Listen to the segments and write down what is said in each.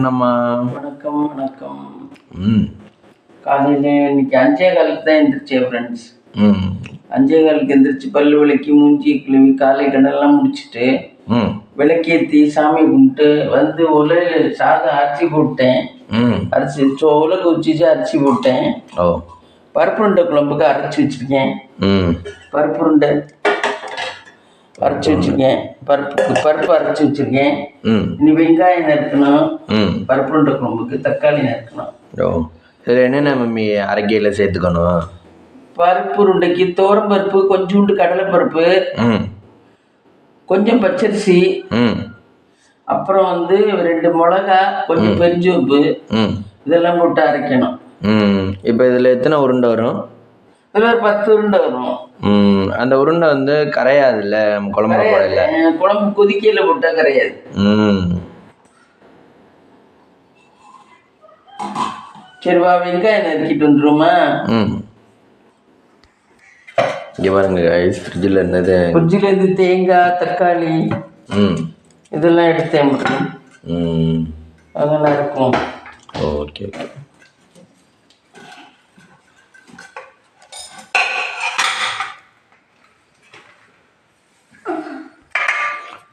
நம்ம வணக்கம் வணக்கம். ம். காலையில் இன்னைக்கு அஞ்சே காலுக்கு தான் எந்திரிச்சேன் ஃப்ரெண்ட்ஸ் ம். அஞ்சே காலுக்கு எந்திரிச்சு பல்லு விளக்கி மூஞ்சி கிளவி காலை கடனெல்லாம் முடிச்சுட்டு ம். விளக்கேற்றி சாமி கும்பிட்டு வந்து உலையில சாதம் அரிசி போட்டேன். ம். அரிசி சோ உலக வச்சுச்சு அரிசி போட்டேன். ஓ. பருப்புருண்டை குழம்புக்கு அரைச்சி வச்சுருக்கேன். ம். பருப்புருண்டை அரைச்சி வச்சுருக்கேன். பருப்பு பருப்பு அரைச்சி வச்சுருக்கேன். ம். இனி வெங்காயம் நறுக்கணும் ம். பருப்புருண்டை குழம்புக்கு தக்காளி நறுக்கணும் ஓ. இதில் என்னென்ன மம்மி அரைக்கையில் சேர்த்துக்கணும்? பருப்பு உருண்டைக்கு தோரம் பருப்பு கொஞ்சோண்டு கடலைப்பருப்பு ம். கொஞ்சம் பச்சரிசி ம். அப்புறம் வந்து ரெண்டு மிளகா கொஞ்சம் பெருஞ்சோப்பு இதெல்லாம் போட்டு அரைக்கணும். ம். இப்போ இதில் எத்தனை உருண்டை வரும்? ஒரு பத்து உருண்டை வரும். அந்த உருண்டை வந்து கரையாதுல்ல நம்ம குழம்புல போடல. குழம்பு கொதிக்கையில் போட்டால் கிடையாது ம். சரி வா வெங்காயம் நறுக்கிட்டு வந்துருமா இங்கே பாருங்க ஐஸ் ஃப்ரிட்ஜில் இருந்தது ஃப்ரிட்ஜிலேருந்து தேங்காய் தக்காளி இதெல்லாம் மட்டும் ம். அதெல்லாம் இருக்கும். Okay okay.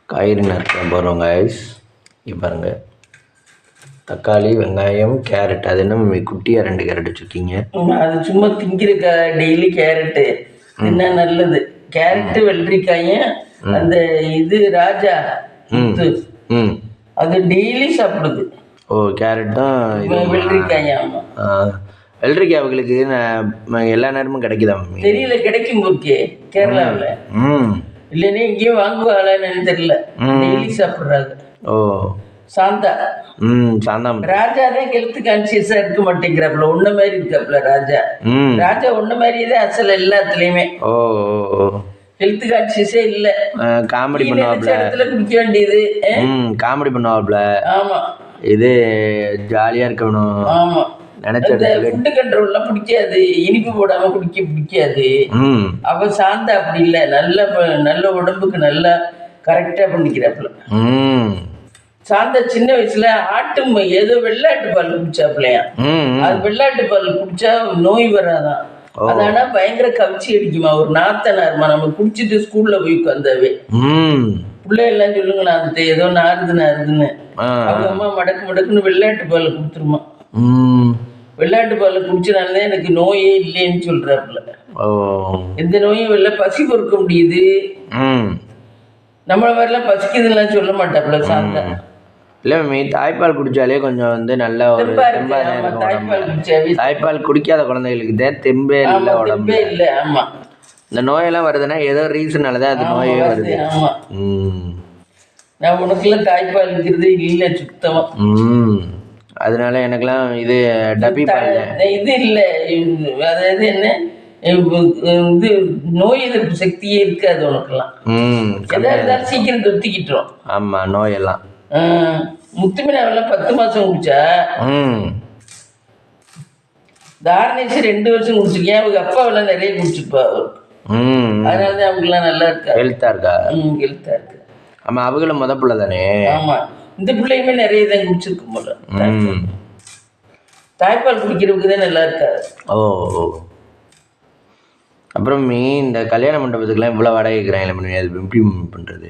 காய்கறி நறுக்க போகிறோம் ஐஸ் இங்கே பாருங்க. தக்காளி வெங்காயம் கேரட். அது என்ன குட்டியாக ரெண்டு கேரட் வச்சுருக்கீங்க? அது சும்மா திங்கிற டெய்லி கேரட்டு. என்ன நல்லது. கேரட்டு வெள்ளரிக்காயும் அந்த இது ராஜா அது டெய்லி சாப்பிடுது. ஓ கேரட் தான் இது. வெள்ளரிக்காய் அவங்களுக்கு எல்லா நேரமும் கிடைக்குதா தெரியல கிடைக்கும் போக்கே கேரளாவில். ம். இல்லைன்னா இங்கேயும் வாங்குவாங்களான்னு தெரியல. டெய்லி சாப்பிட்றாங்க. ஓ. சாந்தா. ம் சாந்தாம் ராஜா தான் ஹெல்த் கான்சியஸா இருக்க மாட்டேங்கிறாப்புல. உன்ன மாதிரி இருக்காப்புல ராஜா. ராஜா உன்ன மாதிரியே தான் அசல் எல்லாத்துலயுமே. ஓ ஓ ஹெல்த் கான்சியஸே இல்ல. காமெடி பண்ணுவாப்ல இடத்துல குடிக்க வேண்டியது? ம் காமெடி பண்ணுவாப்ல ஆமா. இது ஜாலியாக இருக்கணும். ஆமா. நினைச்ச இடத்துல ஃபுட்டு கண்ட்ரோல்லாம் பிடிக்காது இனிப்பு போடாம குடிக்க பிடிக்காது. அவ சாந்தா அப்படி இல்ல. நல்ல நல்ல உடம்புக்கு நல்லா கரெக்டா பண்ணிக்கிறாப்புல. சாந்தா சின்ன வயசுல ஆட்டு ஏதோ வெள்ளாட்டு பால் குடிச்சாப்புலையா? ம் அது வெள்ளாட்டு பால் குடிச்சா நோய் வராதான் அது ஆனா பயங்கர கவிச்சி அடிக்குமா? ஒரு நாத்தனாருமா நம்ம குடிச்சிட்டு ஸ்கூல்ல போய் உட்காந்தாவே பிள்ளை எல்லாம் சொல்லுங்களா அது ஏதோ நாருது நாருதுன்னு அவங்க அம்மா மடக்கு மடக்குன்னு வெள்ளாட்டு பால் கொடுத்துருமா. வெள்ளாட்டு பால் குடிச்சனால எனக்கு நோயே இல்லைன்னு சொல்றாப்புல. ஓ. எந்த நோயும் இல்லை பசி பொறுக்க முடியுது. ம். நம்மள மாதிரிலாம் பசிக்குதுலாம் சொல்ல மாட்டாப்புல சாந்தா. இல்லை மம்மி தாய்ப்பால் குடித்தாலே கொஞ்சம் வந்து நல்ல ஒரு தாய்ப்பால் குடிக்காத குழந்தைகளுக்கு தான் தெம்பே இல்லை உடம்பு இல்லை ஆமா. இந்த நோயெல்லாம் வருதுன்னா ஏதோ ரீசனால தான் அது நோயே வருது, நான் உனக்குலாம் தாய்ப்பால் இருக்கிறது இல்லை சுத்தமா. ம். அதனால எனக்கெல்லாம் இது டப்பி இது இல்லை. அதாவது என்ன? இது நோய் எதிர்ப்பு சக்தியே இருக்காது உனக்கெல்லாம். ம் எதா இருந்தாலும் சீக்கிரம் தொத்திக்கிட்டோம் ஆமாம் நோயெல்லாம். முத்துமினாவெல்லாம் பத்து மாசம் குடிச்சா? ம். தாரணேஷ் ரெண்டு வருஷம் குடிச்சிருக்கேன் அவங்க அப்பாவெல்லாம் நிறைய குடிச்சிருப்பா ம் அதனால தான் அவங்கெல்லாம் நல்லா இருக்கா? ஹெல்த்தாக இருக்கா? ம் ஹெல்த்தாக இருக்கு. ஆமாம் அவங்களும் முத பிள்ளை தானே? ஆமா. இந்த பிள்ளையுமே நிறைய தான் குடிச்சிருக்கும் போல. தாய்ப்பால் குடிக்கிறவங்க தான் நல்லா இருக்காது. ஓ. அப்புறம் மீ இந்த கல்யாண மண்டபத்துக்குலாம் இவ்வளோ வாடகை கேட்குறாங்களே பண்ணி அது எப்படி பண்ணுறது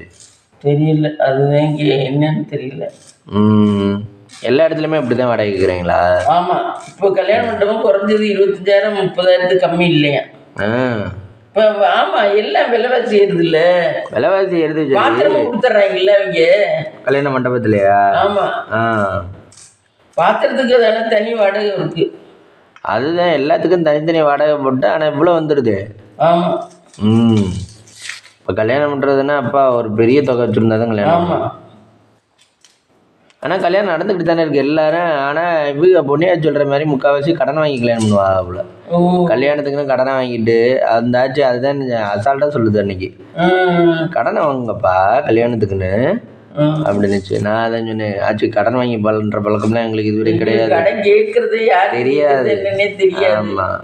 தெரியல. அதுதான் இங்கே என்னன்னு தெரியல. ம். எல்லா இடத்துலையுமே அப்படி தான் வாடகை கேட்குறீங்களா ஆமா. இப்போ கல்யாண மண்டபம் குறைஞ்சது இருபத்தஞ்சாயிரம் முப்பதாயிரத்துக்கு கம்மி இல்லையா? ஆ. இப்போ ஆமா எல்லாம் விலைவாசி ஏறுது இல்ல விலைவாசி சரி பாத்திரமும் கொடுத்துட்றாங்கல்ல அவங்க. கல்யாண மண்டபத்துலையா? ஆமா. ஆ. பாத்திரத்துக்கு தானே தனி வாடகை இருக்கு. அதுதான் எல்லாத்துக்கும் தனித்தனி வாடகை போட்டு ஆனால் இவ்வளோ வந்துடுது ம். இப்போ கல்யாணம் பண்ணுறதுன்னா அப்பா ஒரு பெரிய தொகை வச்சுருந்தா தான் கல்யாணம் ஆனால் கல்யாணம் நடந்துக்கிட்டு தானே இருக்குது எல்லாரும். ஆனால் இவங்க பொண்ணையா சொல்கிற மாதிரி முக்கால்வாசி கடன் வாங்கி கல்யாணம் பண்ணுவா அவ்வளோ ஓ. கல்யாணத்துக்குன்னு கடனை வாங்கிட்டு அந்தாச்சு அதுதான் அசால்ட்டாக சொல்லுது அன்னைக்கு. கடனை வாங்குங்கப்பா கல்யாணத்துக்குன்னு. அப்படின்னுச்சு. நான் அதான் சொன்னேன் ஆச்சு கடன் வாங்கி பலன்ற பழக்கம்லாம் எங்களுக்கு இதுவரை கிடையாது. தெரியாது. ஆமாம்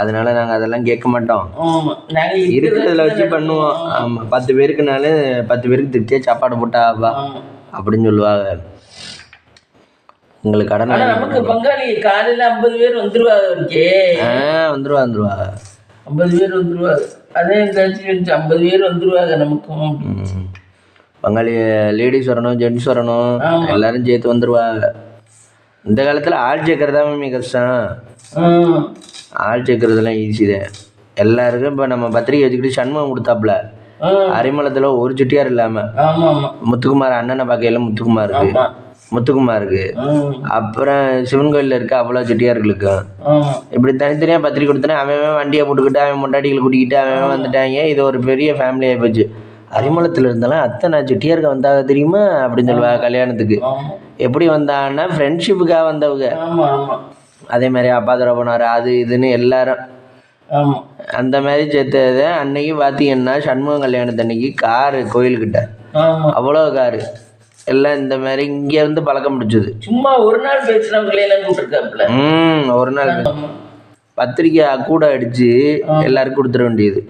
அதனால நாங்கள் அதெல்லாம் கேட்க மாட்டோம். ஆமா. நாங்க இருக்கிறதுல வச்சு பண்ணுவோம். ஆமாம் பத்து பேருக்குனாலும் பத்து பேருக்கு திருப்தியாக சாப்பாடு போட்டா வா ஆமா. அப்படின்னு சொல்லுவாங்க. உங்களுக்கு கடன் நமக்கு பங்காளி காலையில ஐம்பது பேர் வந்துருவாங்க இருக்கே ஆ வந்துருவா வந்துருவா. ஐம்பது பேர் வந்துருவாங்க அதே ஐம்பது பேர் வந்துருவாங்க நமக்கும். பங்காளி லேடிஸ் வரணும் ஜென்ட்ஸ் வரணும். எல்லாரும் சேர்த்து வந்துருவாங்க இந்த காலத்தில் ஆள் சேர்க்கறது தான் கஷ்டம். ஆள் சேர்க்கறதுலாம் ஈஸி தான். எல்லாருக்கும் இப்போ நம்ம பத்திரிக்கை வச்சுக்கிட்டு சண்முகம் கொடுத்தாப்புல. அரிமளத்தில் ஒரு செட்டியார் இல்லாமல் முத்துக்குமார் அண்ணனை பார்க்கையில முத்துக்குமார் இருக்கு. ஆமா. முத்துக்குமாருக்கு. அப்புறம் சிவன் கோயிலில் இருக்க அவ்வளோ செட்டியார்களுக்கு. ஆமா இப்படி தனித்தனியாக பத்திரிக்கை கொடுத்தனே அவன் வண்டியை போட்டுக்கிட்டு அவன் முண்டாட்டிகளை கூட்டிக்கிட்டு அவன் வந்துட்டாங்க. இது ஒரு பெரிய ஃபேமிலி போச்சு. அரிமளத்தில் இருந்தாலும் அத்தனை செட்டியாருக்கு வந்தாக தெரியுமா? அப்படின்னு சொல்லுவாங்க கல்யாணத்துக்கு. எப்படி வந்தாங்கன்னா ஃப்ரெண்ட்ஷிப்புக்காக வந்தவங்க. அதே மாதிரி அப்பா தர போனார் அது இதுன்னு எல்லாரும். அந்த மாதிரி சேர்த்தது. அன்னைக்கு பார்த்தீங்கன்னா சண்முகம் கல்யாணத்தன்னைக்கு காரு கோயில்கிட்ட. அவ்வளோ காரு எல்லாம் இந்த மாதிரி இங்கே இருந்து பழக்கம் முடிச்சது சும்மா ஒரு நாள் பேசுனவங்களே எல்லாம் கூப்பிட்டுருக்காப்புல. ம் ஒரு நாள் ஆமா. பத்திரிக்கை கூட அடித்து எல்லாருக்கும் கொடுத்துட வேண்டியது.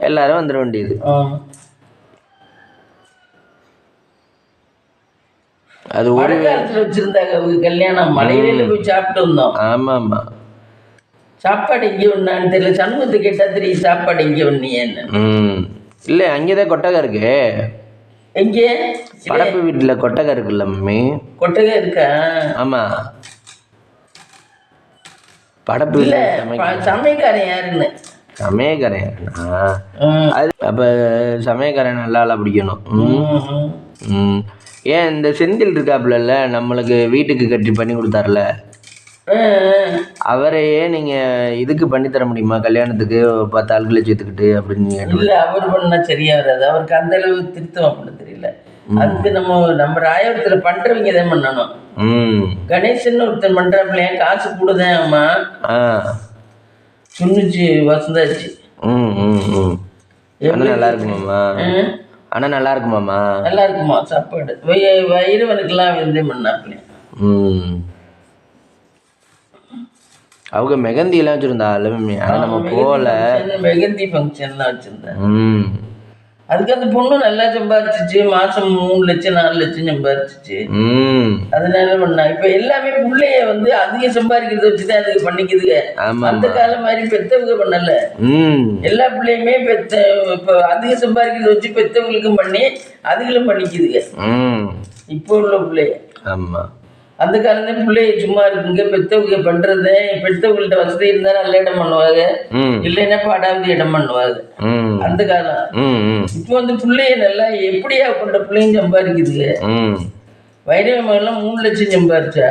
எல்லாரும் வந்துட வேண்டியது. ஆமா அது ஒரு காலத்துல வச்சிருந்தாங்க கல்யாணம். மலையில போய் சாப்பிட்டு வந்தோம். ஆமாம் ஆமாம் சாப்பாடு எங்கே ஒண்ணான்னு தெரியல. சண்முகத்தை கேட்டா தெரியும் சாப்பாடு எங்கே ஒண்ணியன்னு ம். இல்லை அங்கே தான் கொட்டகை இருக்கு. எங்கே? படப்பு வீட்டில் கொட்டகை இருக்குல்ல மம்மி. கொட்டகை இருக்கா? ஆமாம் படப்பு இல்ல சமையல்காரன் யாருன்னு? சமயக்காரன் ம். அது அப்போ சமயக்காரன் நல்லா பிடிக்கணும். ஏன் இந்த செந்தில் இருக்காப்புலல்ல நம்மளுக்கு வீட்டுக்கு கட்டி பண்ணி கொடுத்தாருல அவரையே நீங்கள் இதுக்கு பண்ணி தர முடியுமா? கல்யாணத்துக்கு பத்து ஆட்களை சேர்த்துக்கிட்டு அப்படின்னு நீங்க. இல்ல அவர் பண்ணா சரியா வராது அவருக்கு அந்த அளவு திருத்தம் அப்படின்னு அதுக்கு நம்ம நம்ம ராயபுரத்துல பண்றவங்க தான் பண்ணணும். ம். கணேசன் ஒருத்தன் பண்றாப்புல ஏன் காசு கூடதான் அம்மா ஆ. சொன்னுச்சு வசந்தாச்சு. நல்லா இருக்குமாம்மா? ம். ஆனால் நல்லா இருக்குமாம்மா? நல்லா இருக்குமா? சாப்பாடு. வயிறுவனுக்கெல்லாம் வந்து பண்ணாப்புல ம். அவங்க மெகந்தியெல்லாம் வச்சுருந்தா அலுமே ஆனால் நம்ம போகல. மெகந்தி ஃபங்க்ஷன்லாம் வச்சிருந்தேன். ம். அதுக்கு அந்த பொண்ணு நல்லா சம்பாரிச்சிச்சு. மாசம் மூணு லட்சம் நாலு லட்சம் சம்பாரிச்சிச்சு. அதனால பண்ணா. இப்ப எல்லாமே பிள்ளைய வந்து அதிகம் சம்பாதிக்கிறத வச்சுதான் அதுக்கு பண்ணிக்குதுங்க. அந்த காலம் மாதிரி பெத்தவங்க பண்ணல. எல்லா பிள்ளையுமே பெத்த இப்போ அதிகம் சம்பாதிக்கிறத வச்சு பெத்தவங்களுக்கும் பண்ணி அதுகளும் பண்ணிக்குதுங்க. இப்போ உள்ள பிள்ளைய. ஆமாம் அந்த காலத்துல பிள்ளைய சும்மா இருக்குங்க பெத்தவங்க பண்றத பெத்தவங்கள்ட்ட வசதி இருந்தா நல்ல இடம் பண்ணுவாங்க. இல்லைன்னா பாடாவது இடம் பண்ணுவாங்க. அந்த காலம். இப்போ வந்து பிள்ளைய நல்லா எப்படியா கொண்ட பிள்ளையும் சம்பாதிக்குதுங்க? வைரவ மகன்லாம் மூணு லட்சம் சம்பாரிச்சா?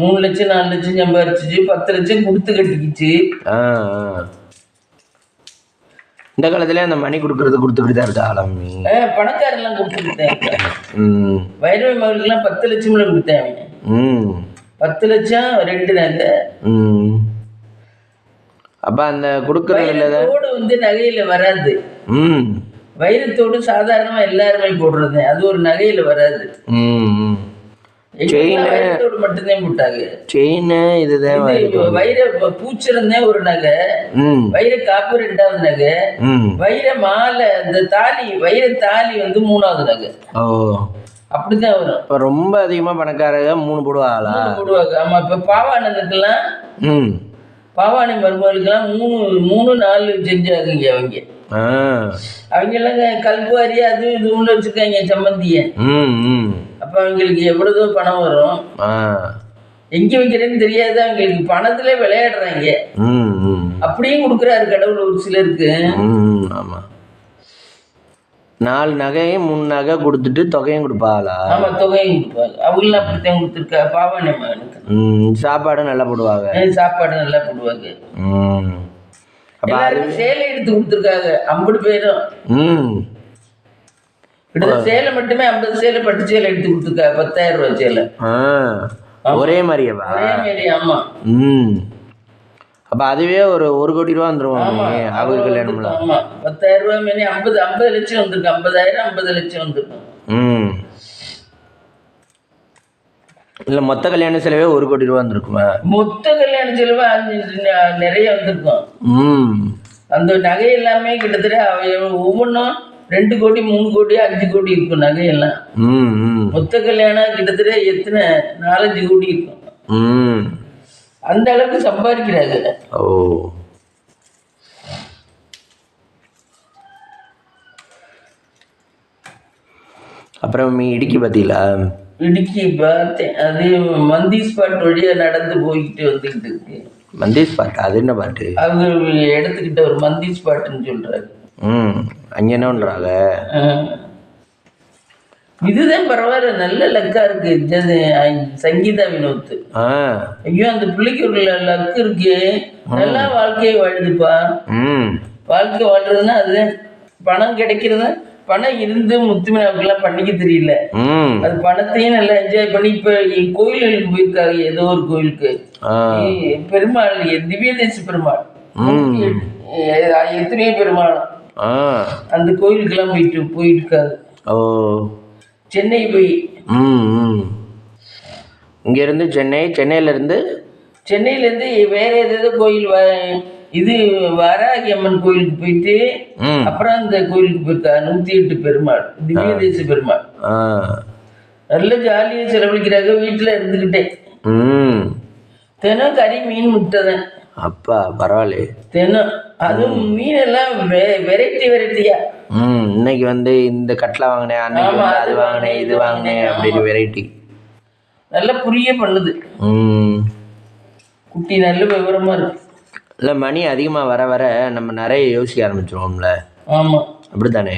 மூணு லட்சம் நாலு லட்சம் சம்பாரிச்சிச்சு பத்து லட்சம் கொடுத்து கட்டிக்கிச்சு. இந்த காலத்துல அந்த மணி கொடுக்கறது கொடுத்துக்கிட்டு தான் இருக்கா ஆளாமி பணக்காரெல்லாம் கொடுத்துக்கிட்டேன் வைரவ மகளுக்கெல்லாம் பத்து லட்சம்ல கொடுத்தேன் அவன். ம். பத்து லட்சம் ரெண்டு நகை அப்போ அந்த கொடுக்கறதுல வைரத்தோடு வந்து நகையில வராது. ம். வைரத்தோடு சாதாரணமா எல்லாருமே போடுறது. அது ஒரு நகையில வராது. வைரத்தோடு மட்டும்தான் போட்டாங்க. செயின் இதுதான் இது வைர பூச்சிருந்தேன் ஒரு நகை. வைர காப்பு ரெண்டாவது நகை. வைர மாலை அந்த தாலி வைர தாலி வந்து மூணாவது நகை. ஓ. அப்படிதான் வரும். இப்போ ரொம்ப அதிகமாக பணக்காரங்க மூணு போடுவாங்களா? போடுவாங்க. ஆமா இப்ப பாவானதுக்கெல்லாம் ம். பாவாணி மருமகளுக்கெல்லாம் மூணு மூணு நாலு செஞ்சாங்க அவங்க. அவங்க எல்லாம் கல்குவாரி அது இது உள்ள வச்சிருக்காங்க சம்மந்திய ம் ம். அப்ப அவங்களுக்கு எவ்வளவோ பணம் வரும்? எங்க வைக்கிறேன்னு தெரியாது அவங்களுக்கு பணத்துல விளையாடுறாங்க. அப்படியும் கொடுக்குறாரு கடவுள் ஒரு சிலருக்கு. ம் ஆமாம் நாலு நகையும் மூணு நகை கொடுத்துட்டு தொகையும் கொடுப்பாளா? ஆமா தொகையும் கொடுப்பாங்க அவங்களும் அப்படித்தான் கொடுத்துருக்கா பாவாணி மகனுக்கு. ம் சாப்பாடும் நல்லா போடுவாங்க. சாப்பாடு நல்லா போடுவாங்க. எல்லாருக்கும் சேலை எடுத்து கொடுத்துருக்காங்க ஐம்பது பேரும். ம். சேலை மட்டுமே ஐம்பது சேலை பட்டு சேலை எடுத்து பத்தாயிரம் ரூபாய் சேலை. ஒரே மாதிரியவா? அதே மாதிரி ஆமா. ம். அப்போ அதுவே ஒரு ஒரு கோடி ரூபா வந்துருவோம் ஆமா. அவர் கல்யாணம்லாம் ஆமா. பத்தாயிரம் ரூபாய் மேலே ஐம்பது ஐம்பது லட்சம் வந்திருக்கு ஐம்பதாயிரம் ஐம்பது லட்சம் வந்திருக்கும் ம். இல்லை மொத்த கல்யாண செலவே ஒரு கோடி ரூபா வந்திருக்குமா? மொத்த கல்யாண செலவு அஞ்சு நிறைய வந்திருக்கும். ம். அந்த நகை எல்லாமே கிட்டத்தட்ட ஒவ்வொன்றும் ரெண்டு கோடி மூணு கோடி அஞ்சு கோடி இருக்கும் நகையெல்லாம். ம் ம். மொத்த கல்யாணம் கிட்டத்தட்ட எத்தனை? நாலஞ்சு கோடி இருக்கும். அந்த அளவுக்கு சம்பாதிக்கிறாங்க ஓ. அப்புறம் இடுக்கி பார்த்தீங்களா? இடுக்கி பார்த்தேன். அது மந்தி ஸ்பாட் வழியா நடந்து போய்கிட்டு வந்துகிட்டு இருக்கு. மந்தேஷ் பாட்டு? அது என்ன பாட்டு? அவங்க எடுத்துக்கிட்ட ஒரு மந்தி ஸ்பாட்னு சொல்றாரு. ம். ஆஹ். இதுதான் பரவாயில்ல நல்ல லக்கா இருக்கு. சங்கீதா வினோத் ஐயோ அந்த பிள்ளைக்கு ஒரு லக்கு இருக்கு. நல்லா வாழ்க்கையை வாழுதுப்பா. வாழ்க்கை வாழ்றதுன்னா அது பணம் கிடைக்கிறது பணம் இருந்து முத்துமினாவுக்கெல்லாம் பண்ணிக்க தெரியல. அது பணத்தையும் நல்லா என்ஜாய் பண்ணி இப்போ கோயில்களுக்கு போயிருக்காங்க ஏதோ ஒரு கோயிலுக்கு. பெருமாள் எ- திவ்யதேச பெருமாள். எத்தனையோ பெருமாள். அந்த கோயிலுக்கெல்லாம் போயிட்டு போயிட்டு இருக்காரு ஓ. சென்னை போய். ம் ம். இங்கேருந்து சென்னை சென்னையிலேருந்து? சென்னையிலேருந்து வேற ஏதேதோ கோயில் வ- இது வராகி அம்மன் கோயிலுக்கு போயிட்டு அப்புறம் அந்த கோயிலுக்கு போயிருக்கா நூத்தி எட்டு பெருமாள் திவ்யதேச பெருமாள். ஆ. நல்ல ஜாலியாக செலவழிக்கிறாங்க வீட்டில் இருந்துக்கிட்டே ம். தினம் கறி மீன் முட்டை தான். அப்பா பரவாயில்லையே. தினம் அதுவும் மீனெல்லாம் வெரைட்டி வெரைட்டியா ம் இன்னைக்கு வந்து இந்த கட்டில் வாங்கினேன் அன்னைக்கு வந்து அது வாங்கினேன் இது வாங்கினேன். அப்படின்னு வெரைட்டி நல்லா புரிய பண்ணுது. ம். குட்டி நல்ல விவரமா இருக்கு. இல்லை மணி அதிகமாக வர வர நம்ம நிறைய யோசிக்க ஆரம்பிச்சிருவோம்ல. ஆமா. அப்படித்தானே?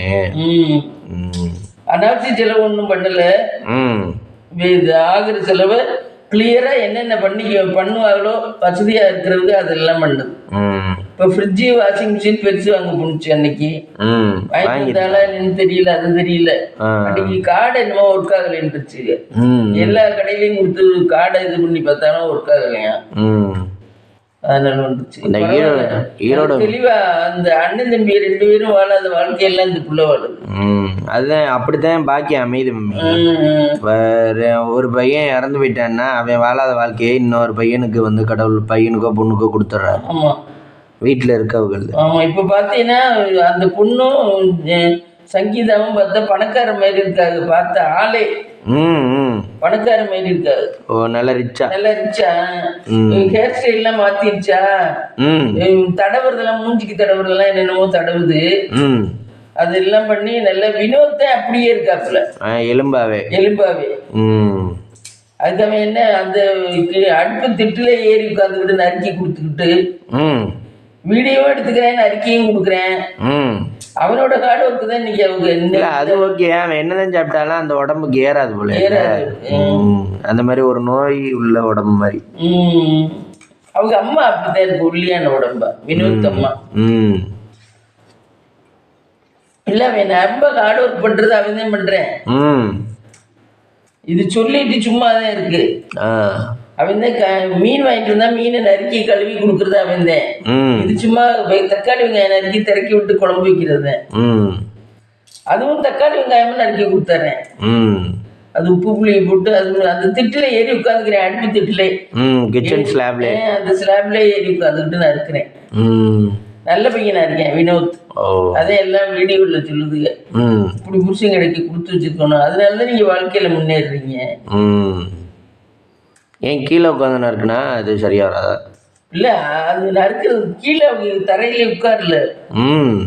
அனாவசிய செலவு ஒன்றும் பண்ணல. ம். இது ஆகிற செலவை கிளியரா என்னென்ன பண்ணி பண்ணுவாங்களோ வசதியா இருக்கிறதுக்கு அதெல்லாம் பண்ணுது. ம். இப்போ ஃப்ரிட்ஜு வாஷிங் மிஷின் பெருசு வாங்க போணுச்சு அன்னைக்கு. ம். வாங்கி வாங்கி வந்தாலும் என்னன்னு தெரியல அது தெரியல. அன்னைக்கு கார்டு என்னமோ ஒர்க் ம். எல்லா கடையிலையும் கொடுத்து கார்டை இது பண்ணி பார்த்தாலும் ஒர்க் ஆகலையா? அதனால வந்துச்சு. இந்த ஈரோடு ஈரோடு தெளிவா அந்த அண்ணன் தம்பி ரெண்டு பேரும் வாழாத வாழ்க்கையெல்லாம் இந்த புள்ள வாழுது. அதுதான் அப்படித்தான் பாக்கி அமையுது மம்மி. ஒரு பையன் இறந்து போயிட்டான்னா அவன் வாழாத வாழ்க்கையை இன்னொரு பையனுக்கு வந்து கடவுள் பையனுக்கோ பொண்ணுக்கோ கொடுத்துட்றாரு. ஆமா. வீட்டில் இருக்கவங்களுக்கு. ஆமா இப்ப பாத்தீங்கன்னா அந்த பொண்ணும் சங்கீதாவும் பார்த்தா பணக்கார மாதிரி இருக்காங்க பார்த்த ஆளே. பணக்கார மாதிரி இருக்காது. ஓ நல்ல ரிச்சா. நல்லா ம். ஹேர் ஸ்டைல் எல்லாம் மாத்திருச்சா? தடவுறதெல்லாம் மூஞ்சிக்கு தடவுறதெல்லாம் என்னென்னமோ தடவுது. ம். அதெல்லாம் பண்ணி நல்ல வினோத்தை அப்படியே இருக்காப்புல. எலும்பாவே. எலும்பாவே. ம். அதுக்கு அவன் என்ன அந்த அடுப்பு திட்டுல ஏறி உட்காந்துக்கிட்டு நறுக்கி கொடுத்துக்கிட்டு ம். வீடியோவும் எடுத்துக்கிறேன் நறுக்கியும் கொடுக்குறேன். ம். அவனோட கார்டு ஒர்க்கு தான் இன்னைக்கு அவங்க அது ஓகே அவன் என்னதான் சாப்பிட்டாலும் அந்த உடம்புக்கு ஏறாது போல அந்த மாதிரி ஒரு நோய் உள்ள உடம்பு மாதிரி. அவங்க அம்மா அப்படித்தான் இருக்கு ஒல்லியான உடம்பா. வினோத் அம்மா. இல்ல அவன் ரொம்ப ஹார்ட் ஒர்க் பண்றது அவன் தான் பண்றேன் இது சொல்லிட்டு சும்மா தான் இருக்கு அவன் தான் மீன் வாங்கிட்டு வந்தா மீனை நறுக்கி கழுவி கொடுக்கறது அவன் தான் இது சும்மா தக்காளி வெங்காயம் நறுக்கி திறக்கி விட்டு குழம்பு வைக்கிறது. அதுவும் தக்காளி வெங்காயமும் நறுக்கி கொடுத்துட்றேன் ம். அது உப்பு புளியை போட்டு அது அந்த திட்டுல ஏறி உட்காந்துக்கிறேன் அடுப்பு திட்டுல. ம் கிச்சன் ஸ்லாப்ல அந்த ஸ்லாப்ல ஏறி உட்காந்துக்கிட்டு நான் இருக்கிறேன் ம். நல்ல பையனா இருக்கேன் வினோத். அதே எல்லாம் வீடியோவில் சொல்லுதுங்க ம். இப்படி புருஷன் கிடைக்க கொடுத்து வச்சிருக்கணும். அதனால தான் நீங்கள் வாழ்க்கையில் முன்னேறுறீங்க. ம். ஏன் கீழே உட்காந்து இருக்குன்னா அது சரியா வராதா? இல்லை அது நறுக்கிறது கீழே அவங்க தரையில உட்காரல. ம்.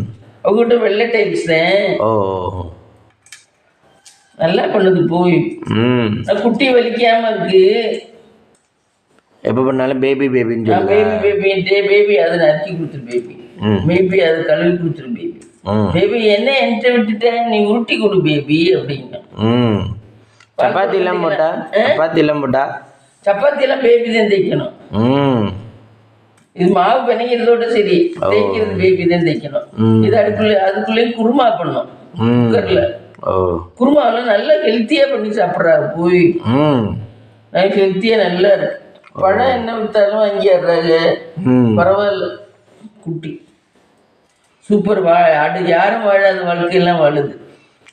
அவங்ககிட்ட வெள்ளை டைல்ஸ் தான். ஓ. நல்லா பண்ணுது போய். ம். குட்டி வலிக்காம இருக்கு. எப்போ பண்ணாலும் பேபி பேபின்னு நான் சொல்லுங்க பேபி பேபின்ட்டே பேபி அதை நறுக்கி கொடுத்துரு பேபி ம். பேபி அதை கழுவி கொடுத்துரு பேபி ம் பேபி என்ன என்கிட்ட விட்டுட்டேன் நீ உருட்டி கொடு பேபி அப்படிங்க ம். சப்பாத்தி எல்லாம் போட்டா? சப்பாத்தி எல்லாம் போட்டா? சப்பாத்தி எல்லாம் பேபி தான் தைக்கணும் இது மாவு பிணைக்கிறதோட சரி தேய்க்கிறது பேபி தான் தைக்கணும். இது அதுக்குள்ளே அதுக்குள்ளேயும் குருமா பண்ணும் குக்கரில். குருமாவெல்லாம் நல்லா ஹெல்த்தியாக பண்ணி சாப்பிட்றாரு போய். ம். நான் ஹெல்த்தியாக நல்லா இருக்கு. பழம் என்ன விட்டாலும் வாங்கிடுறாங்க. ம். பரவாயில்ல. குட்டி. சூப்பர் வா அது யாரும் வாழாத வாழ்க்கையெல்லாம் வாழுது.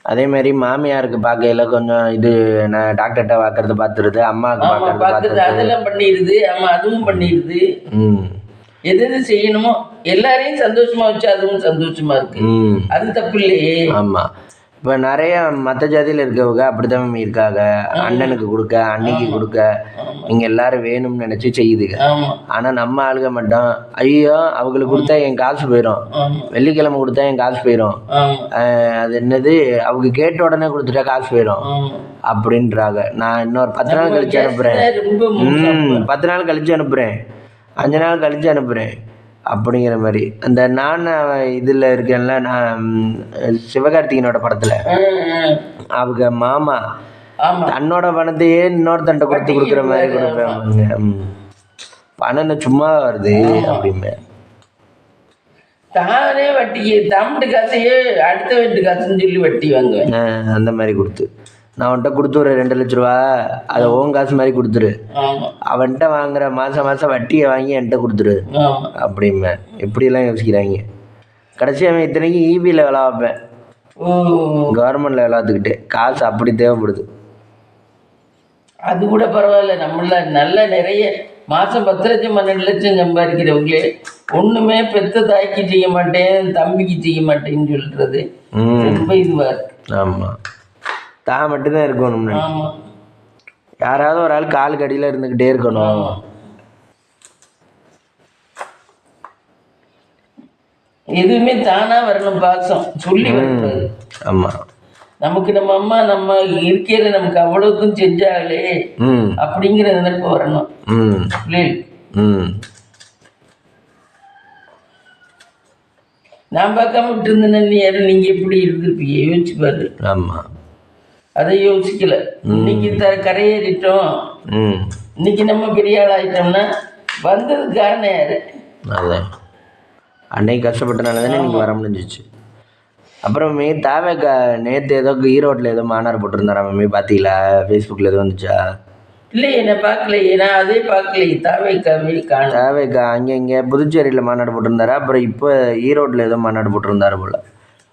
அதே மாதிரி மாமியாருக்கு பார்க்கையில கொஞ்சம் இது நான் டாக்டர்கிட்ட பார்க்கறது பார்த்துருது அம்மாவுக்கு பார்க்கறது பார்த்துருது அதெல்லாம் பண்ணிடுது ஆமா அதுவும் பண்ணிடுது ம். எது எது செய்யணுமோ எல்லாரையும் சந்தோஷமா வச்சு அதுவும் சந்தோஷமா இருக்கு. அது தப்பு இல்லையே. ஆமாம் இப்போ நிறைய மற்ற ஜாதியில் இருக்கவங்க அப்படித்தான் இருக்காங்க. அண்ணனுக்கு கொடுக்க அன்னிக்கு கொடுக்க. இங்கே எல்லாரும் வேணும்னு நினச்சி செய்யுதுங்க. ஆனால் நம்ம ஆளுங்க மட்டும் ஐயோ அவங்களுக்கு கொடுத்தா என் காசு போயிடும் வெள்ளிக்கிழமை கொடுத்தா என் காசு போயிடும் அது என்னது அவங்க கேட்ட உடனே கொடுத்துட்டா காசு போயிடும் அப்படின்றாங்க. நான் இன்னொரு பத்து நாள் கழிச்சு அனுப்புகிறேன். ம் பத்து நாள் கழிச்சு அனுப்புகிறேன் அஞ்சு நாள் கழிச்சு அனுப்புகிறேன் அப்படிங்கிற மாதிரி. அந்த நான் இதில் இருக்கேன்ல நான் சிவகார்த்திகனோட படத்தில். அவங்க மாமா தன்னோட பணத்தையே இன்னொருத்தன்ட்ட கொடுத்து கொடுக்குற மாதிரி கொடுப்பாங்க ம். பணம் சும்மா வருது அப்படிம்பேன். தானே வட்டிக்கு தம்பிட்டு காசையே அடுத்த வீட்டு காசுன்னு சொல்லி வட்டி வாங்குவேன். அந்த மாதிரி கொடுத்து. நான் அவன்கிட்ட கொடுத்து ஒரு ரெண்டு லட்ச ரூபா அதை ஓன் காசு மாதிரி கொடுத்துரு. அவன்கிட்ட வாங்குற மாதம் மாதம் வட்டியை வாங்கி என்கிட்ட கொடுத்துரு. ஆமா அப்படிம்பேன். எப்படியெல்லாம் யோசிக்கிறாங்க. கடைசி அவன் இத்தனைக்கு ஈபியில் வேலை வைப்பேன் ஓ. கவர்மெண்ட்டில் வேலை பார்த்துக்கிட்டு காசு அப்படி தேவைப்படுது. அது கூட பரவாயில்ல. நம்மள நல்ல நிறைய மாசம் பத்து லட்சம் பன்னெண்டு லட்சம் சம்பாதிக்கிறவங்களே ஒண்ணுமே பெத்த தாய்க்கு செய்ய மாட்டேன் தம்பிக்கு செய்ய மாட்டேன்னு சொல்றது ம். ரொம்ப இதுவா இருக்கு. ஆமாம் தான் மட்டும்தான் இருக்கணும்னு ஆமா. யாராவது ஒரு ஆள் காலுக்கு அடியில் இருந்துக்கிட்டே இருக்கணும். எதுவுமே தானா வரணும் பாசம். சொல்லி வரக்கூடாது ஆமாம் நமக்கு நம்ம அம்மா நம்ம இருக்கையில நமக்கு அவ்வளவுக்கும் ம். அப்படிங்கிற நினைப்பு வரணும். நான் பார்க்காம விட்டு இருந்தேன் நீ யாரு? நீங்க எப்படி இருந்திருப்பீங்க? யோசிச்சு பாரு. ஆமாம் அதை யோசிக்கல. இன்னைக்கு த கரையேறிட்டோம். ம். இன்னைக்கு நம்ம பெரிய ஆள் ஆயிட்டோம்னா வந்ததுக்கு காரணம் யாரு? அதான். அன்னைக்கு கஷ்டப்பட்டனால தானே நீங்கள் வர முடிஞ்சிச்சு. அப்புறமே தாவேக்கா நேற்று ஏதோ ஈரோட்டில் ஏதோ மாநாடு போட்டிருந்தாரா மம்மி பார்த்தீங்களா ஃபேஸ்புக்கில் எதுவும் வந்துச்சா? இல்லையே நான் பார்க்கலையே. நான் அதே பார்க்கலையே. தாவை கவி காண தாவேக்கா அங்கே இங்கே புதுச்சேரியில் மாநாடு போட்டிருந்தாரா? அப்புறம் இப்போ ஈரோட்டில் ஏதோ மாநாடு போட்டிருந்தாரு போல்.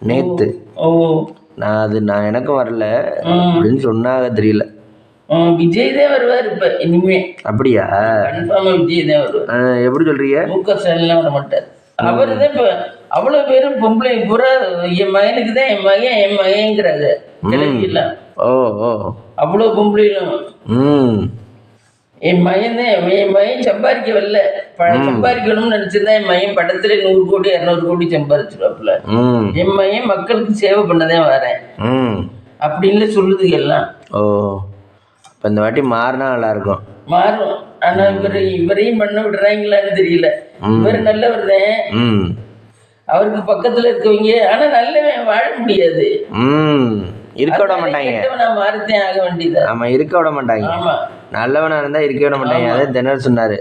நேற்று ஓ. நான் அது நான் எனக்கும் வரல. அப்படின்னு சொன்னாங்க தெரியல. விஜய் தான் வருவார் இப்ப இனிமே. அப்படியா? கன்ஃபார்மா விஜய் தான் வருவார். எப்படி சொல்கிறீங்க மு க ஸ்டாலின்லாம் வர மாட்டார். அவர் தான் இப்போ அவ்வளோ பேரும் பொம்பளை பூரா என் மகனுக்கு தான் என் மகன் என் கிளம்பிடலாம் ஓ ஓ. அவ்வளோ பொம்பளைகளும் ம். என் தான் என் மகன் சம்பாதிக்க வரல பணம் சம்பாதிக்கணும்னு நினச்சிருந்தா என் மகன் படத்துல நூறு கோடி இரநூறு கோடி சம்பாதிச்சிருவாப்புல. என் மகன் மக்களுக்கு சேவை பண்ணதான் வரேன். அப்படின்னு சொல்லுது எல்லாம். ஓ. இப்போ இந்த வாட்டி மாறினா நல்லாயிருக்கும். மாறும். ஆனா இவர் இவரையும் பண்ண விடுறாங்களான்னு தெரியல. இவர் நல்லவர் தான். அவருக்கு பக்கத்துல இருக்கவங்க ஆனா நல்லவன் வாழ முடியாது. இருக்க விட மாட்டாங்க. கெட்டவனா மாறித்தான் ஆக வேண்டியதா? ஆமாம் இருக்க விட மாட்டாங்க. ஆமா. நல்லவனாக இருந்தால் இருக்க விட மாட்டாங்க. அதே தினர் சொன்னார்.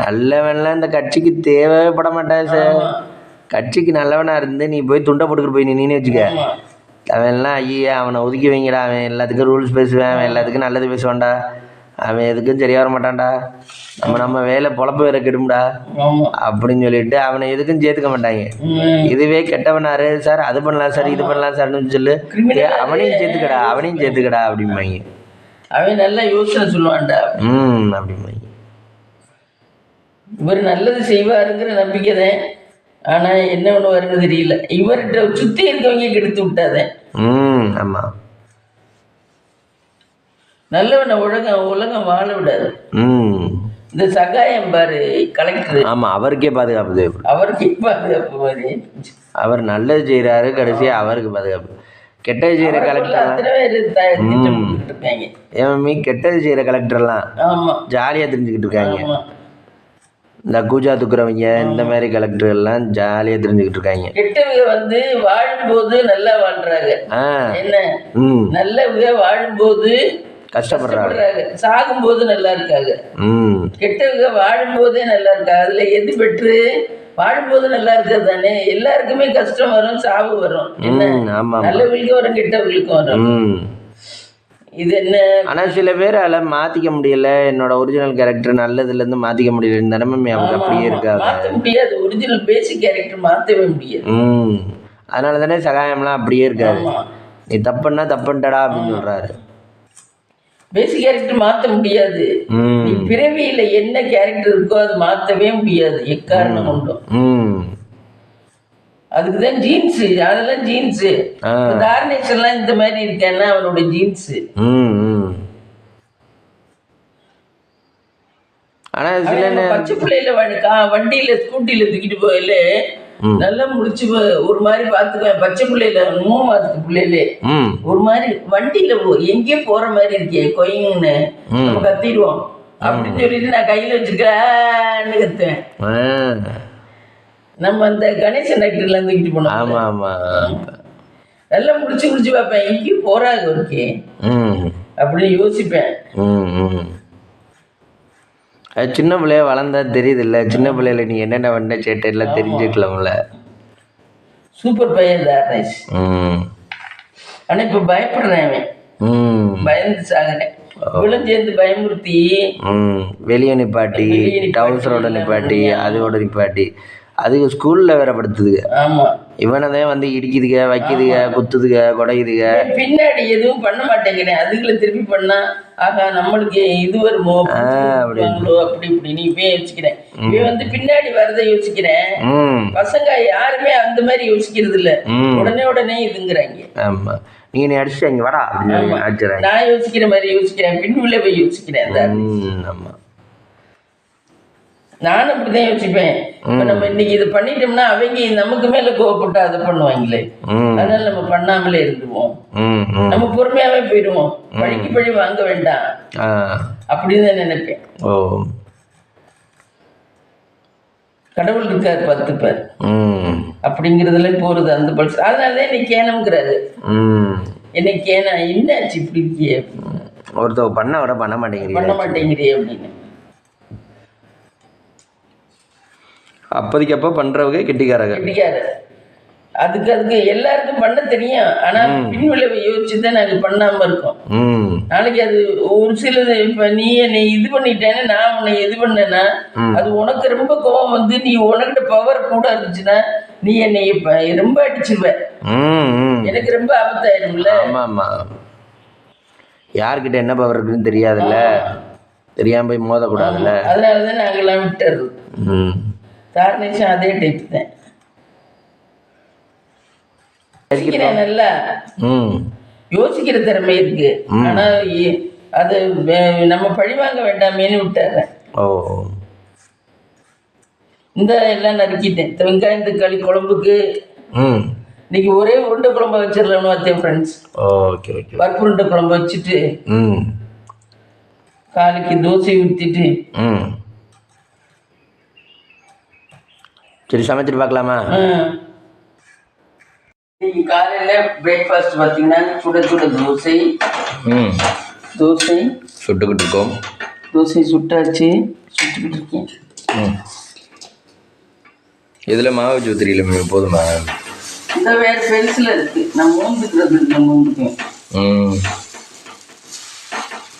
நல்லவன்லாம் இந்த கட்சிக்கு தேவைப்பட மாட்டான் சார். கட்சிக்கு நல்லவனாக இருந்து நீ போய் துண்டை போட்டுக்கிட்டு போய் நின்னு வச்சுக்க. ஆமா. அவன்லாம் ஐயா அவனை ஒதுக்கி வைங்கடா. அவன் எல்லாத்துக்கும் ரூல்ஸ் பேசுவேன். அவன் எல்லாத்துக்கும் நல்லது பேசுவான்டா. அவன் எதுக்கும் சரியா வர மாட்டான்டா. நம்ம நம்ம வேலை பொழப்பு வேற கெடும்டா. அப்படின்னு சொல்லிட்டு அவனை எதுக்கும் சேர்த்துக்க மாட்டாங்க. இதுவே கெட்டவனாரு சார் அது பண்ணலாம் சார் இது பண்ணலாம் சார்னு சொல்லு அவனையும் சேர்த்துக்கடா. அவனையும் சேர்த்துக்கடா அப்படிம்பாங்க. அவன் நல்லா யோசனை சொல்லுவான்டா. ம் அப்படிம்பாங்க இவர் நல்லது செய்வாருங்கிற நம்பிக்கை தான். ஆனா என்ன பண்ணுவாருன்னு தெரியல. இவர்கிட்ட சுத்தி இருக்கவங்க கெடுத்து விட்டாதேன் ம் ஆமாம் நல்லவனை உலகம் உலகம் வாழ விடாது. ம். இந்த சகாயம் பாரு கலெக்டர் ஆமாம் அவருக்கே பாதுகாப்பு தேவைப்படும். அவருக்கு பாதுகாப்பு மாதிரி அவர் நல்லது செய்கிறாரு கடைசியாக அவருக்கு பாதுகாப்பு. கெட்டது செய்கிற கலெக்டர் ஏன் மம்மி கெட்டது செய்கிற கலெக்டர்லாம் ஜாலியாக தெரிஞ்சுக்கிட்டு இருக்காங்க. இந்த கூஜா துக்குறவங்க இந்த மாதிரி கலெக்டர் எல்லாம் ஜாலியாக தெரிஞ்சுக்கிட்டு இருக்காங்க. கெட்டவங்க வந்து வாழும்போது நல்லா வாழ்றாங்க. என்ன? ம். நல்லவங்க வாழும்போது கஷ்டப்படுறாங்க. சாகும்போது நல்லா இருக்காங்க. ம். கெட்டவங்க வாழும்போதே நல்லா இருக்காங்க. அதுல எது பெற்று வாழும்போது நல்லா இருக்கிறது தானே? எல்லாருக்குமே கஷ்டம் வரும் சாவு வரும். என்ன? ம் ஆமாம் நல்லவங்களுக்கும் வரும் கெட்டவங்களுக்கும் வரும். ம். இது என்ன? ஆனால் சில பேர் அதில் மாற்றிக்க முடியல. என்னோட ஒரிஜினல் கேரக்டர் நல்லதுலேருந்து மாற்றிக்க முடியல. இந்த நிலைமை அவங்க அப்படியே இருக்காங்க மாத்த முடியாது. ஒரிஜினல் பேசிக் கேரக்டர் மாத்தவே முடியாது. ம். அதனால தானே சகாயம்லாம் அப்படியே இருக்காரு ஆமா. நீ தப்புன்னா தப்புன்டடா அப்படின்னு சொல்கிறாரு பேசிக் கேரக்டர் மாற்ற முடியாது. நீ பிறவியில என்ன கேரக்டர் இருக்கோ அது மாற்றவே முடியாது. எக்காரணம் கொண்டும். ம். அதுக்கு தான் ஜீன்ஸு அதெல்லாம் ஜீன்ஸு ஆ. தாரணேஷன்லாம் இந்த மாதிரி இருக்கேன்னா அவனோட ஜீன்ஸு ஆனால் சில பச்சை பிள்ளையில வண்டியில ஸ்கூட்டில தூக்கிட்டு போயில. நல்லா முடிச்சு ஒரு மாதிரி பாத்துக்குவேன் பச்சை பிள்ளையில மூணு மாசத்துக்கு பிள்ளையில. ஒரு மாதிரி வண்டியில எங்கேயோ போற மாதிரி இருக்கே. நம்ம கத்திடுவோம். அப்படின்னு சொல்லிட்டு நான் கையில வச்சிருக்கேன்னு கத்துவேன். நம்ம அந்த கணேசன் டாக்டர்ல தூக்கிட்டு போனோம். ஆமாம் ஆமாம் நல்லா முடிச்சு முடிச்சு பார்ப்பேன். எங்கேயும் போறாங்க ஒருக்கே ம். அப்படின்னு யோசிப்பேன். சின்ன பிள்ளைய வளர்ந்தா தெரியுது இல்ல சின்ன பிள்ளையில நீ என்னென்ன பண்ண சேட்டையெல்லாம் தெரிஞ்சுக்கலாம்ல. சூப்பர் பையன் தாரணேஷ் ம். ஆனா இப்ப பயப்படுறேன் அவன் பயந்து சாகிறேன் இவளும் சேர்ந்து பயமுறுத்தி. வெளியே நிப்பாட்டி டவுசரோட நிப்பாட்டி. அதோட நிப்பாட்டி. அதுக்கு ஸ்கூலில் வேற படுத்துதுங்க ஆமா. இவனை தான் வந்து இடிக்குதுங்க வைக்குதுங்க குத்துதுங்க குடையுதுங்க பின்னாடி எதுவும் பண்ண மாட்டேங்கிறேன் அதுகளை திருப்பி பண்ணா ஆகா நம்மளுக்கு இது வருமோ? அப்படி இப்படின்னு இப்பயே யோசிக்கிறேன் இவன் வந்து பின்னாடி வரதை யோசிக்கிறேன் பசங்க யாருமே அந்த மாதிரி யோசிக்கிறது இல்ல உடனே உடனே இதுங்கிறாங்க. ஆமாம் நீங்கள் நீ அடிச்சிட்டாங்க வாடா நான் யோசிக்கிற மாதிரி யோசிக்கிறேன். பின் உள்ள போய் யோசிக்கிறேன் அந்த ம் ஆமாம் நானும் அப்படிதான் யோசிப்பேன். இப்ப நம்ம இன்னைக்கு இது பண்ணிட்டோம்னா அவங்க நமக்கு மேல கோவப்பட்டு அதை பண்ணுவாங்களே. அதனால நம்ம பண்ணாமலே இருந்துருவோம். ம் ம். நம்ம பொறுமையாவே போயிடுவோம். பழிக்கு பழி வாங்க வேண்டாம். அப்படின்னு தான் நினைப்பேன். கடவுள் இருக்கார் பத்துப்பார் ம். அப்படிங்கிறதுல போறது அந்த பல்ஸ் அதனாலதான் என்னை கேனம்ங்கிறாரு. ம். என்னை கேனா என்னாச்சு இப்படி இருக்கியே ஒருத்தவங்க பண்ண விட பண்ண மாட்டேங்கிறீங்க. பண்ண மாட்டேங்கிறியே அப்படின்னு. அப்போதைக்கு அப்போ பண்ணுறவங்க கெட்டிக்காரங்க. கெட்டிக்காரு அதுக்கு அதுக்கு எல்லாருக்கும் பண்ண தெரியும். ஆனா பின் விளைவை யோசிச்சு தான் நாங்க பண்ணாம இருக்கோம். நாளைக்கு அது ஒரு சிலது இப்ப நீ என்னை இது பண்ணிட்டேன்னு நான் உன்னை இது பண்ணேன்னா அது உனக்கு ரொம்ப கோவம் வந்து நீ உனக்கிட்ட பவர் கூட இருந்துச்சுன்னா நீ என்னை இப்ப ரொம்ப ம் எனக்கு ரொம்ப ஆபத்தாயிரும்ல. ஆமாம் ஆமாம் யார்கிட்ட என்ன பவர் இருக்குன்னு தெரியாதுல்ல. தெரியாமல் போய் மோதக்கூடாதுல்ல. அதனாலதான் நாங்கெல்லாம் விட்டுறது. தாரணேஷம் அதே டைப் தான். யோசிக்கிறேன் நல்லா யோசிக்கிற திறமை இருக்கு. ஆனா அது நம்ம பழி வாங்க வேண்டாமேன்னு விட்டுறேன். ஓ. இந்த எல்லாம் நறுக்கிட்டேன். வெங்காயம் தக்காளி குழம்புக்கு இன்னைக்கு ஒரே உருண்டை குழம்பு வச்சிடலாம்னு பார்த்தேன் ஃப்ரெண்ட்ஸ் ஓகே ஓகே. பருப்பு உருண்டை குழம்பு வச்சுட்டு காலைக்கு தோசை ஊற்றிட்டு ம் சரி சமைச்சிட்டு பார்க்கலாமா காலையில் பிரேக்ஃபாஸ்ட் பார்த்தீங்கன்னா சுட சுட தோசை ம் தோசை சுட்டுக்கிட்டு இருக்கோம் தோசை சுட்டாச்சு சுட்டுக்கிட்டு இருக்கேன் இதில் மாவு ஊற்றுறீங்களே போதுமா இந்த வேறு பெருசில் இருக்கு நான் மூந்துக்கிறது இல்லை மூந்துக்குவேன் ம்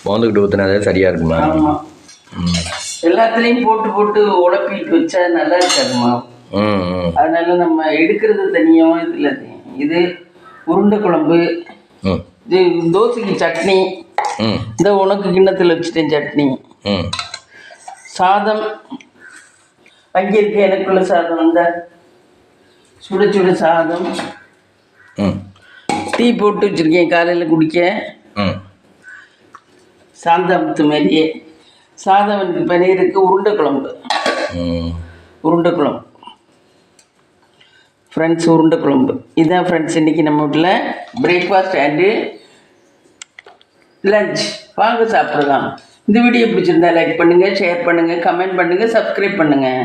மோந்துக்கிட்டு ஊற்றுனாதே சரியாக இருக்குமா எல்லாத்துலேயும் போட்டு போட்டு உழப்பிட்டு வச்சா நல்லா ம். அதனால நம்ம எடுக்கிறது தனியாகவும் இதில் இது உருண்டை குழம்பு இது தோசைக்கு சட்னி. இந்த உனக்கு கிண்ணத்தில் வச்சுட்டேன் சட்னி. சாதம் அங்கே இருக்கு எனக்குள்ள சாதம் இந்த சுட சுட சாதம். டீ போட்டு வச்சுருக்கேன் காலையில் குடிக்க. சாந்தாமத்து மாதிரியே. சாதம் எனக்கு பன்னீருக்கு உருண்டை குழம்பு. உருண்டை குழம்பு. ஃப்ரெண்ட்ஸ் உருண்டை குழம்பு. இதுதான் ஃப்ரெண்ட்ஸ் இன்றைக்கி நம்ம வீட்டில் பிரேக்ஃபாஸ்ட் அண்டு லஞ்ச் வாங்க சாப்பிடலாம். இந்த வீடியோ பிடிச்சிருந்தா லைக் பண்ணுங்கள் ஷேர் பண்ணுங்கள் கமெண்ட் பண்ணுங்கள் சப்ஸ்கிரைப் பண்ணுங்கள்